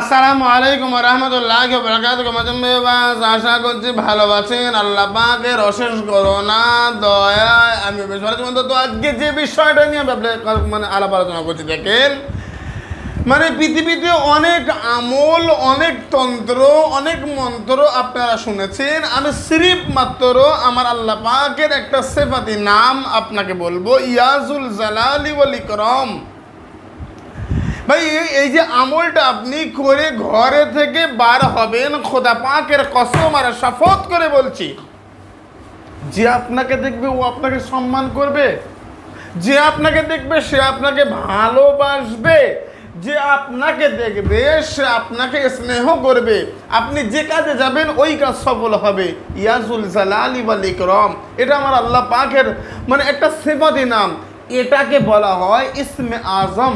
আসসালামু আলাইকুম রহমতুল্লাহ বরকাত আশা করছি ভালোবাসেন আল্লাহ পাকের অশেষ করোনা দয়া, আমি আজকে যে বিষয়টা নিয়ে মানে আলাপ আলোচনা করছি, দেখেন মানে পৃথিবীতে অনেক আমল, অনেক তন্ত্র, অনেক মন্ত্র আপনারা শুনেছেন। আমি সিরিপ মাত্র আমার আল্লাহ পাকের একটা সেফাতি নাম আপনাকে বলব, ইয়াজুল জালালি ওয়াল ইকরম। ভাই, এই- যে আমলটা আপনি করে ঘরে থেকে বার হবেন, খোদা পাকের কসম আর শপথ করে বলছি। যে আপনাকে দেখবে ও আপনাকে সম্মান করবে, যে আপনাকে দেখবে সে আপনাকে ভালোবাসবে, যে আপনাকে দেখবে সে আপনাকে স্নেহ করবে। আপনি যে কাজে যাবেন, ওই কাজ সফল হবে। ইয়াজুল জালালি ওয়াল ইকরম। এটা আমার আল্লাহ পাকের মানে একটা সেবাদি নাম। এটাকে বলা হয় ইসমে আজম।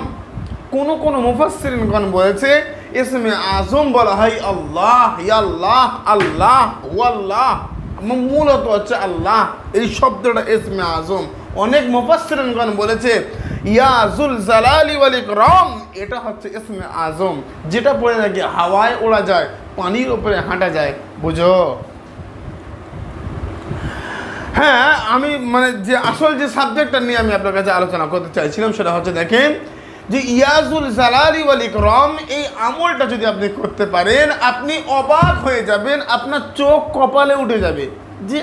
কোন কোন মুফাসসিরিনগণ বলেছে, ইসমে আজম বলা হয় আল্লাহ ইয়াল্লাহ আল্লাহ ওয়াল্লাহ মূলত হচ্ছে আল্লাহ। এই শব্দটা ইসমে আজম। অনেক মুফাসসিরিনগণ বলেছে ইয়াজুল জালালি ওয়াল ইকরাম। এটা হচ্ছে ইসমে আজম। যেটা পড়ে থাকে হাওয়ায় ওড়া যায়, পানির উপরে হাঁটা যায়। বুঝো? হ্যাঁ আমি মানে যে আসল যে সাবজেক্টটা নিয়ে আমি আপনার কাছে আলোচনা করতে চাইছিলাম সেটা হচ্ছে দেখেন যে ইয়াজুল জালালি ওয়াল ইকরম, এই আমলটা যদি আপনি করতে পারেন, আপনি অবাক হয়ে যাবেন, আপনার চোখ কপালে উঠে যাবে যে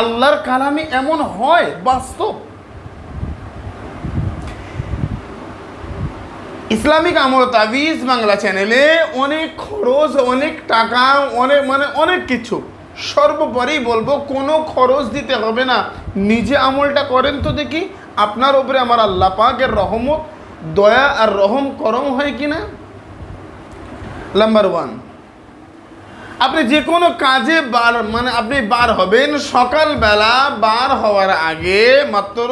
আল্লাহর কালামে এমন হয় বাস্তব। ইসলামিক আমল তাবিজ বাংলা চ্যানেলে অনেক খরচ, অনেক টাকা, অনেক মানে অনেক কিছু। সর্বোপরি বলব, কোনো খরচ দিতে হবে না। নিজে আমলটা করেন তো দেখি, আপনার ওপরে আমার আল্লাহ পাকের রহমত দয়া আর রহম করম হয় কি না নাম্বার ওয়ান আপনি যে কোনো কাজে বার মানে আপনি বার হবেন। সকালবেলা বার হওয়ার আগে মাত্র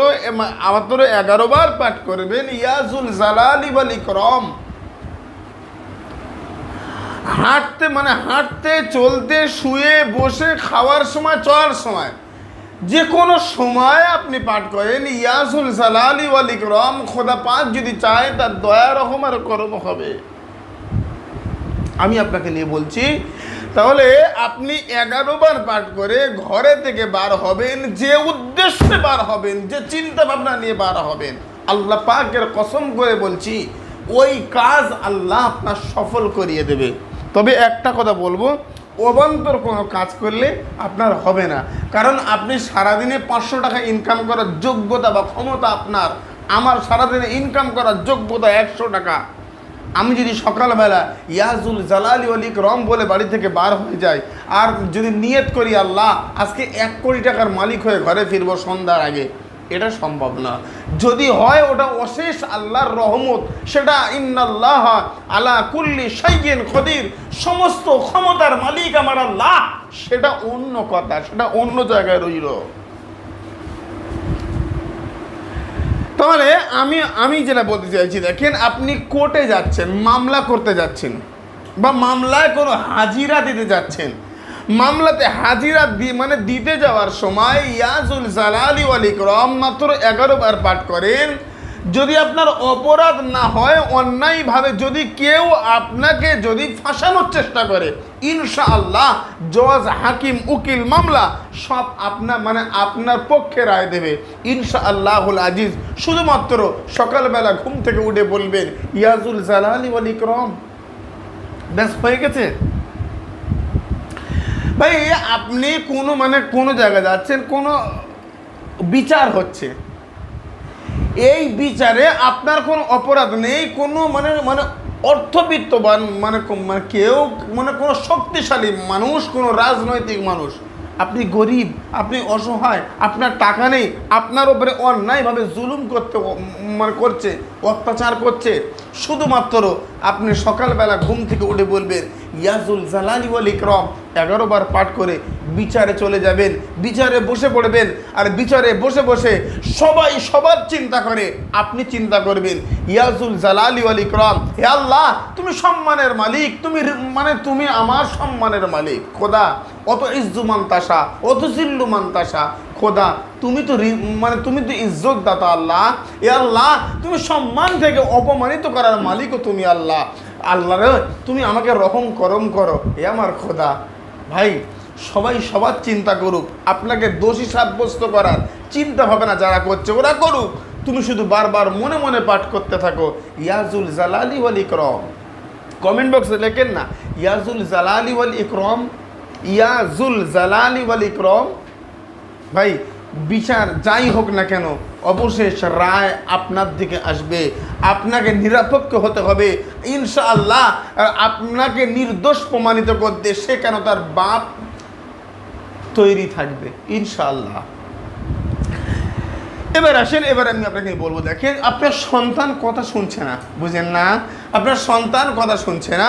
মাত্র এগারো বার পাঠ করবেন ইয়াজুল জালালি ওয়াল ইকরম। হাঁটতে মানে হাঁটতে, চলতে, শুয়ে, বসে, খাওয়ার সময়, চলার সময়। যে কোনো সময় আপনি পাঠ করেন ইয়াসুল জালালি ওয়াল ইকরম খোদা পাক যদি চায় তার দয়া, রহম আর করম হবে। আমি আপনাকে নিয়ে বলছি, তাহলে আপনি এগারো বার পাঠ করে ঘরে থেকে বার হবেন, যে উদ্দেশ্যে বার হবেন, যে চিন্তা ভাবনা নিয়ে বার হবেন। আল্লাহ পাকের কসম করে বলছি, ওই কাজ আল্লাহ আপনার সফল করিয়ে দেবে। তবে একটা কথা বলব অবান্তর কোনো কাজ করলে আপনার হবে না। কারণ আপনি সারাদিনে পাঁচশো টাকা ইনকাম করার যোগ্যতা বা ক্ষমতা আপনার। আমার সারাদিনে ইনকাম করার যোগ্যতা একশো টাকা। আমি যদি সকালবেলা ইয়াজুল জালালি অলিক রম বলে বাড়ি থেকে বার হয়ে যাই, আর যদি নিয়ত করি আল্লাহ, আজকে এক কোটি টাকার মালিক হয়ে ঘরে ফিরবো সন্ধ্যার আগে, এটা সম্ভব না। যদি হয় ওটা অশেষ আল্লাহর রহমত। সেটা ইন্নাল্লাহ আলা কুল্লি সাইয়েন খদির। সমস্ত ক্ষমতার মালিক আমার আল্লাহ। সেটা অন্য কথা, সেটা অন্য জায়গায় রইল। তাহলে আমি আমি যেটা বলতে চাইছি, দেখেন আপনি কোর্টে যাচ্ছেন, মামলা করতে যাচ্ছেন, বা মামলায় কোনো হাজিরা দিতে যাচ্ছেন মামলাতে হাজিরা দি মানে দিতে যাওয়ার সময় ইয়াজুল জালালি ওয়াল ইকরম মাত্র এগারো বার পাঠ করেন, যদি আপনার অপরাধ না হয়, অন্যায়ভাবে যদি কেউ আপনাকে যদি ফাঁসানোর চেষ্টা করে, ইনশাআল্লাহ জজ, হাকিম, উকিল, মামলা সব আপনার মানে আপনার পক্ষে রায় দেবে। ইনশাআল্লাহুল আজিজ, শুধুমাত্র সকালবেলা ঘুম থেকে উঠে বলবেন, ইয়াজুল জালালি ওয়াল ইকরম ব্যাস হয়ে গেছে? ভাই, আপনি কোনো মানে কোনো জায়গায় যাচ্ছেন, কোনো বিচার হচ্ছে। এই বিচারে আপনার কোনো অপরাধ নেই, কোনো মানে মানে অর্থবিত্তবান মানে মানে কেউ মানে কোনো শক্তিশালী মানুষ, কোনো রাজনৈতিক মানুষ। আপনি গরিব, আপনি অসহায়, আপনার টাকা নেই, আপনার ওপরে অন্যায়ভাবে জুলুম করতে মানে করছে, অত্যাচার করছে। শুধুমাত্র আপনি সকালবেলা ঘুম থেকে উঠে বলবেন ইয়াজুল জালালি ওয়াল ইকরম। এগারো বার পাঠ করে বিচারে চলে যাবেন, বিচারে বসে পড়বেন, আর বিচারে বসে বসে সবাই সবার চিন্তা করে, আপনি চিন্তা করবেন ইয়াজুল জালালি ওয়াল ইকরাম, হে আল্লাহ, তুমি সম্মানের মালিক, তুমি মানে তুমি আমার সম্মানের মালিক, খোদা। অত ইজ্জু মান্তাসা, অত জিল্লু মান্তাসা, খোদা, তুমি তো মানে তুমি তো ইজ্জত দাতা আল্লাহ। এ আল্লাহ, তুমি সম্মান থেকে অপমানিত করার মালিকও তুমি আল্লাহ। আল্লাহ তুমি আমাকে রকম করম করো, এ আমার খোদা। ভাই, সবাই সবার চিন্তা করুক, আপনাকে দোষী সাব্যস্ত করার চিন্তা হবে না যারা করছে, ওরা করুক। তুমি শুধু বারবার মনে মনে পাঠ করতে থাকো, ইয়াজুল জালালি ওয়াল ইকরম। কমেন্ট বক্সে লেখেন না, ইয়াজুল জালালি ওয়াল ইকরম, ইয়াজুল জালালি ওয়াল ইকরম। ভাই বিচার যাই হোক না কেন, অবশেষ রায় আপনার দিকে আসবে। আপনাকে নিরপেক্ষ হতে হবে। ইনশাআল্লাহ, আপনাকে নির্দোষ প্রমাণিত করতে সে কেন তার বাপ তৈরি থাকবে। ইনশাআল্লাহ। এবার আসেন, এবার আমি আপনাকে বলব, দেখেন, আপনার সন্তান কথা শুনছে না, বুঝেন না? আপনার সন্তান কথা শুনছে না।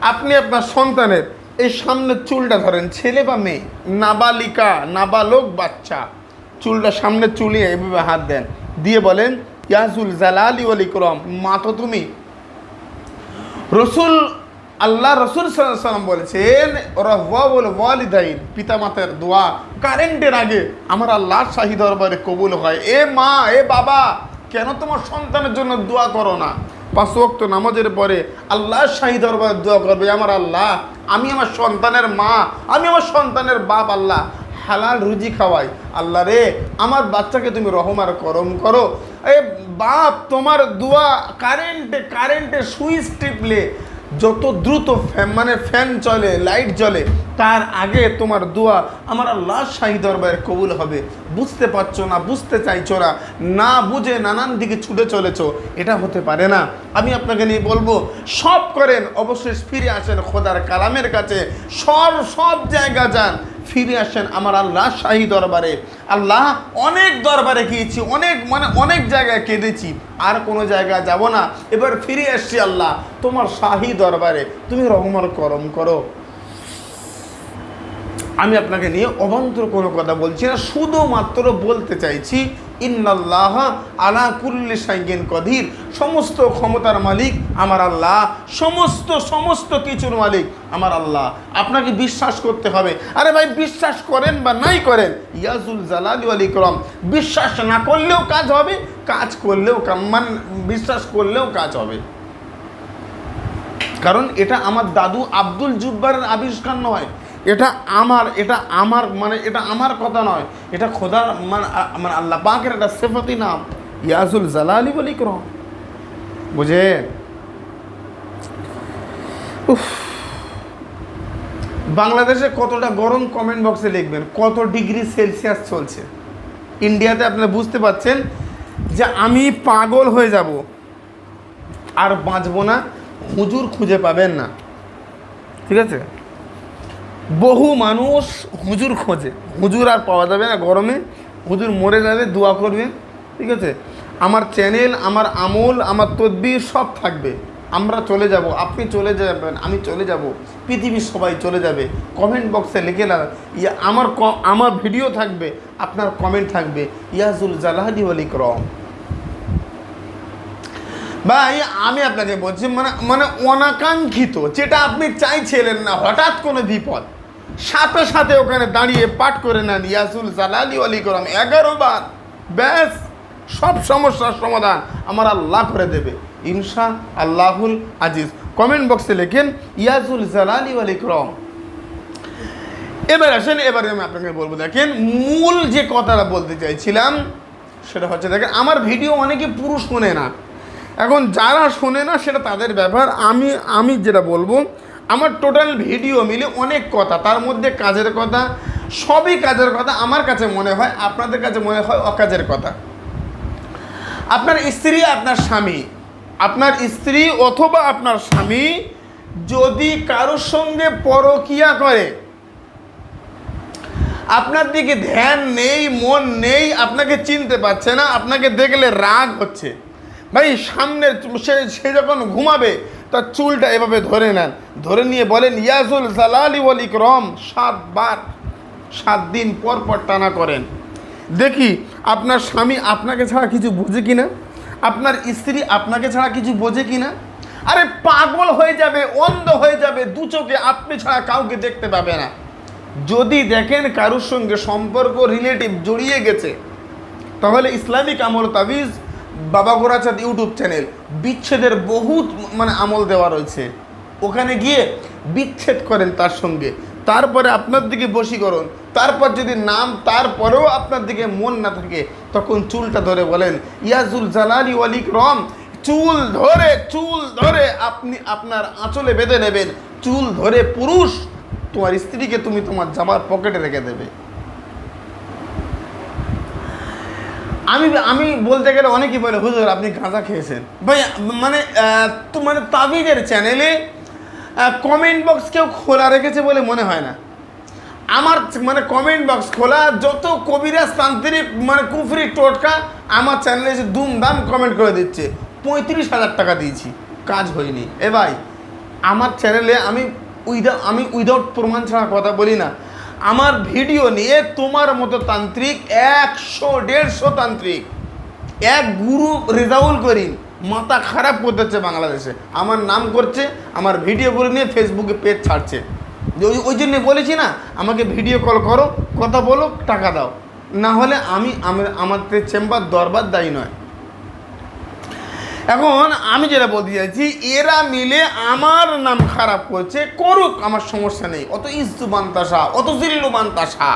আপনি আপনার সন্তানের এই সামনে চুলটা ধরেন, ছেলে বা মেয়ে, নাবালিকা, নাবালক বাচ্চা। চুলটা সামনে চুলিয়ে এভাবে হাত দেন। দিয়ে বলেন ইয়াজুল জালালি ওয়াল ইকরম, মা তো তুমি। রসুল, আল্লাহ রসুল সাল্লাম বলেছেন রহবাবুল ওয়ালিদাইন পিতা মাতার দোয়া কারেন্টের আগে আমার আল্লাহ শাহি দরবারে কবুল হয়। এ মা, এ বাবা, কেন তোমার সন্তানের জন্য দোয়া করো না? পাঁচ ওয়াক্ত নামাজের পরে আল্লাহ শাহী দরবারে দোয়া করবে, আমার আল্লাহ, আমি আমার সন্তানের মা, আমি আমার সন্তানের বাপ আল্লাহ। হালাল রুজি খাওয়াই। আল্লাহ রে, আমার বাচ্চাকে তুমি রহমার করম করো। এ বাপ, তোমার দুয়া কারেন্টে কারেন্টে সুইচ টিপলে, যত দ্রুত ফ্যান মানে ফ্যান চলে লাইট জ্বলে তার আগে তোমার দোয়া আমার আল্লাহ শাহী দরবারে কবুল হবে। বুঝতে পারছ না, বুঝতে চাইছো না না বুঝে নানান দিকে ছুটে চলেছ, এটা হতে পারে না। আমি আপনাকে নিয়ে বলব, সব করেন অবশ্যই ফিরে আসেন খোদার কালামের কাছে সব সব জায়গা যান, ফিরে আসেন আমার আল্লাহ শাহী দরবারে। আল্লাহ অনেক দরবারে গিয়েছি, অনেক মানে অনেক জায়গায় কেঁদেছি, আর কোনো জায়গায় যাব না। এবার ফিরে আসছি আল্লাহ, তোমার শাহী দরবারে। তুমি রহমান করম করো। আমি আপনাকে নিয়ে অবান্তর কোনো কথা বলছি না, শুধুমাত্র বলতে চাইছি, ইন্নাল্লাহ আলা কুল্লি সাইগেন কদির। সমস্ত ক্ষমতার মালিক আমার আল্লাহ, সমস্ত সমস্ত কিছুর মালিক আমার আল্লাহ। আপনাকে বিশ্বাস করতে হবে। আরে ভাই, বিশ্বাস করেন বা নাই করেন ইয়াজুল জালালি আল ইকরম। বিশ্বাস না করলেও কাজ হবে, কাজ করলেও কা- মানে বিশ্বাস করলেও কাজ হবে। কারণ এটা আমার দাদু আব্দুল জুব্বারের আবিষ্কার নয়। এটা আমার এটা আমার মানে এটা আমার কথা নয়। এটা খোদার মানে মানে আল্লাহ পাকের একটা সেফতি নাম। ইয়াজুল জালালি বলি করম বুঝে? উফ। বাংলাদেশে কতটা গরম কমেন্ট বক্সে লিখবেন, কত ডিগ্রি সেলসিয়াস চলছে। ইন্ডিয়াতে আপনারা বুঝতে পারছেন যে আমি পাগল হয়ে যাব। আর বাঁচবো না, হুজুর খুঁজে পাবেন না। ঠিক আছে? বহু মানুষ হুজুর খোঁজে। হুজুর আর পাওয়া যাবে না গরমে। হুজুর মরে যাবে, দোয়া করবে, ঠিক আছে? আমার চ্যানেল আমার আমল, আমার তদবির সব থাকবে। আমরা চলে যাব, আপনি চলে যাবেন, আমি চলে যাব, পৃথিবীর সবাই চলে যাবে। কমেন্ট বক্সে লিখে না ইয়া, আমার আমার ভিডিও থাকবে, আপনার কমেন্ট থাকবে। ইয়াজুল জালাহাদি ওয়াল ইকরম। ভাই, আমি আপনাকে বলছি মানে মানে অনাকাঙ্ক্ষিত, যেটা আপনি চাইছিলেন না, হঠাৎ কোনো বিপদ। সাথে সাথে ওখানে দাঁড়িয়ে পাঠ করে নেন ইয়াসুল জালালি আলী করম এগারো বার। ব্যাস, সব সমস্যার সমাধান আমার আল্লাহ করে দেবে। ইনশা আল্লাহুল আজিজ। কমেন্ট বক্সে লেখেন ইয়াসুল জালালি আলী করম এবার আসেন, এবারে আমি আপনাকে বলব, দেখেন, মূল যে কথাটা বলতে চাইছিলাম, সেটা হচ্ছে, দেখেন, আমার ভিডিও অনেকে পুরুষ শোনে না। এখন যারা শোনে না, সেটা তাদের ব্যাপার। আমি আমি যেটা বলব আমার টোটাল ভিডিও মিলে অনেক কথা, তার মধ্যে কাজের কথা, সবই কাজের কথা আমার কাছে মনে হয়, আপনাদের কাছে মনে হয় অকাজের কথা। আপনার স্ত্রী, আপনার স্বামী, আপনার স্ত্রী অথবা আপনার স্বামী যদি কারোর সঙ্গে পরকিয়া করে, আপনার দিকে ধ্যান নেই, মন নেই, আপনাকে চিনতে পারছে না, আপনাকে দেখলে রাগ হচ্ছে। ভাই সামনে সে সে যখন ঘুমাবে তার চুলটা এভাবে ধরে নেন। ধরে নিয়ে বলেন, ইয়াজুল জালালি ওয়াল ইকরম সাতবার সাত দিন পর পর টানা করেন। দেখি, আপনার স্বামী আপনাকে ছাড়া কিছু বোঝে কি না আপনার স্ত্রী আপনাকে ছাড়া কিছু বোঝে কি না আরে, পাগল হয়ে যাবে, অন্ধ হয়ে যাবে, দু চোখে আপনি ছাড়া কাউকে দেখতে পাবে না। যদি দেখেন কারুর সঙ্গে সম্পর্ক রিলেটিভ জড়িয়ে গেছে, তাহলে ইসলামিক আমল তাবিজ বাবা গোরাচাঁদ ইউটিউব চ্যানেল, বিচ্ছেদের বহুত মানে আমল দেওয়া রয়েছে। ওখানে গিয়ে বিচ্ছেদ করেন তার সঙ্গে। তারপরে আপনার দিকে বশীকরণ, তারপর যদি নাম, তারপরেও আপনার দিকে মন না থাকে, তখন চুলটা ধরে বলেন ইয়াজুল জালালি ওয়ালিক রম চুল ধরে চুল ধরে আপনি আপনার আঁচলে বেঁধে নেবেন। চুল ধরে পুরুষ, তোমার স্ত্রীকে তুমি তোমার জামার পকেটে রেখে দেবে। আমি আমি বলতে গেলে অনেকেই বলে, হুজুর, আপনি গাঁজা খেয়েছেন। ভাই মানে মানে তাবিজের চ্যানেলে কমেন্ট বক্স কেউ খোলা রেখেছে বলে মনে হয় না। আমার মানে কমেন্ট বক্স খোলা, যত কবিরাজ তান্ত্রিক মানে কুফরি টোটকা, আমার চ্যানেলে এসে দুমদাম কমেন্ট করে দিচ্ছে। পঁয়ত্রিশ হাজার টাকা দিয়েছি, কাজ হয়নি। এ ভাই, আমার চ্যানেলে আমি উইদাউট আমি উইদাউট প্রমাণ ছাড়া কথা বলি না। আমার ভিডিও নিয়ে তোমার মতো তান্ত্রিক একশো, দেড়শো তান্ত্রিক। এক গুরু রেজাউল করিম, মাথা খারাপ করতেছে বাংলাদেশে। আমার নাম করছে, আমার ভিডিও করে নিয়ে ফেসবুকে পেজ ছাড়ছে। ওই ওই জন্যে বলেছি না, আমাকে ভিডিও কল করো, কথা বলো, টাকা দাও। না হলে আমি আমার চেম্বার দরবার দায়ী নয়। এখন আমি যেটা বলতে চাইছি, এরা মিলে আমার নাম খারাপ করছে, করুক, আমার সমস্যা নেই। অত ইস্তু বান্তাসা, অত জিল্লু বান্তাসা।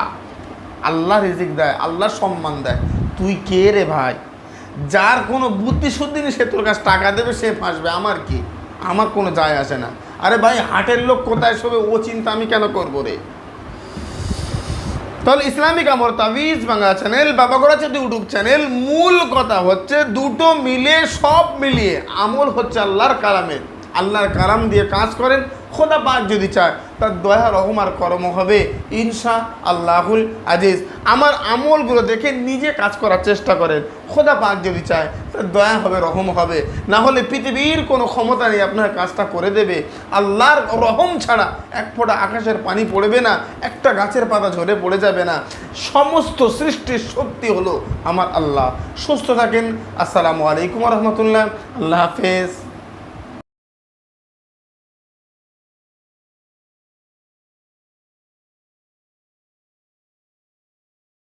আল্লাহ রিজিক দেয়, আল্লাহ সম্মান দেয়। তুই কে রে ভাই? যার কোনো বুদ্ধি শুদ্ধি নেই, সে তোর কাছে টাকা দেবে, সে ফাঁসবে। আমার কি? আমার কোনো যায় আসে না। আরে ভাই, হাটের লোক কোথায় শোবে ও চিন্তা আমি কেন করব রে? তাহলে ইসলামিক আমর তাবিজ বাংলা চ্যানেল বাবা চাঁদ ইউটিউব চ্যানেল মূল কথা হচ্ছে দুটো মিলে সব মিলিয়ে আমল হচ্ছে আল্লাহর কালামের আল্লাহর কালাম দিয়ে কাজ করেন খোদা পাক যদি চায়, তার দয়া, রহম আর কর্ম হবে। ইনশা আল্লাহুল আজিজ। আমার আমলগুলো দেখে নিজে কাজ করার চেষ্টা করেন। খোদা পাক যদি চায়, তার দয়া হবে, রহম হবে। না হলে পৃথিবীর কোনো ক্ষমতা নেই, আপনার কাজটা করে দেবে। আল্লাহর রহম ছাড়া এক ফোঁটা আকাশের পানি পড়বে না, একটা গাছের পাতা ঝরে পড়ে যাবে না। সমস্ত সৃষ্টির শক্তি হলো আমার আল্লাহ। সুস্থ থাকেন। আসসালামু আলাইকুম রহমতুল্লাহ। আল্লাহ হাফেজ।